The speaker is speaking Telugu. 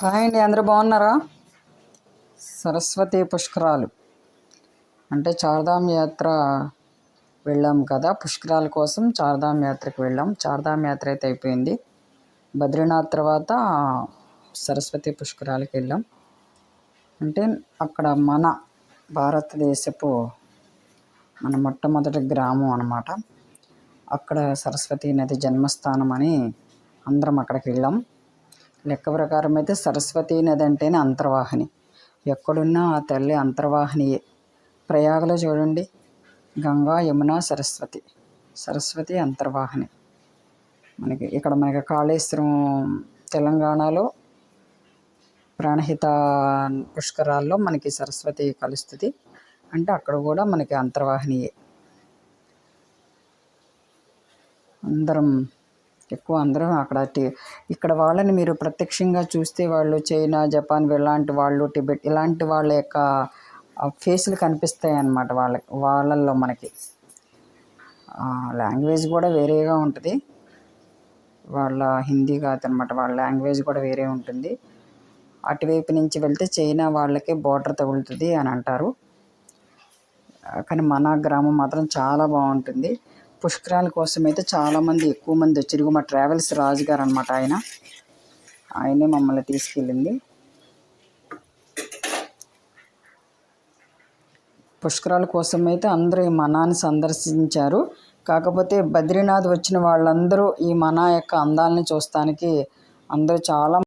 హాయ్ అండి అందరూ బాగున్నారా? సరస్వతి పుష్కరాలు. అంటే చార్ధామ్ యాత్ర వెళ్ళాం కదా పుష్కరాల కోసం చార్ధామ్ యాత్రకు వెళ్ళాం. చార్ధామ్ యాత్ర అయితే అయిపోయింది. బద్రీనాథ్ తర్వాత సరస్వతి పుష్కరాలకు వెళ్ళాం. అంటే అక్కడ మన భారతదేశపు మన మొట్టమొదటి గ్రామం అన్నమాట. అక్కడ సరస్వతి నది జన్మస్థానం అని అందరం అక్కడికి వెళ్ళాం. లెక్క ప్రకారం అయితే సరస్వతీ నది అంటేనే అంతర్వాహిని. ఎక్కడున్నా ఆ తల్లి అంతర్వాహినియే. ప్రయాగలో చూడండి. గంగా యమున సరస్వతి. సరస్వతి అంతర్వాహిని. మనకి ఇక్కడ మనకి కాళేశ్వరం తెలంగాణలో ప్రాణహిత పుష్కరాల్లో మనకి సరస్వతి కలుస్తుంది. అంటే అక్కడ కూడా మనకి అంతర్వాహినియే. అందరం ఎక్కువ అందరం అక్కడ ఇక్కడ వాళ్ళని మీరు ప్రత్యక్షంగా చూస్తే వాళ్ళు చైనా జపాన్ ఇలాంటి వాళ్ళు టిబెట్ ఇలాంటి వాళ్ళ యొక్క ఫేస్లు కనిపిస్తాయి అన్నమాట వాళ్ళకి వాళ్ళల్లో మనకి. లాంగ్వేజ్ కూడా వేరేగా ఉంటుంది. వాళ్ళ హిందీ కాదనమాట వాళ్ళ లాంగ్వేజ్ కూడా వేరే ఉంటుంది. అటువైపు నుంచి వెళ్తే చైనా వాళ్ళకే బోర్డర్ తగులుతుంది అని అంటారు. కానీ మన గ్రామం మాత్రం చాలా బాగుంటుంది. పుష్కరాల కోసం అయితే చాలామంది ఎక్కువ మంది వచ్చారు. మా ట్రావెల్స్ రాజు గారు అనమాట ఆయన. ఆయనే మమ్మల్ని తీసుకెళ్ళింది. పుష్కరాల కోసం అయితే అందరూ ఈ మనాన్ని సందర్శించారు. కాకపోతే బద్రీనాథ్ వచ్చిన వాళ్ళందరూ ఈ మనా యొక్క అందాలని చూస్తానికి అందరూ చాలా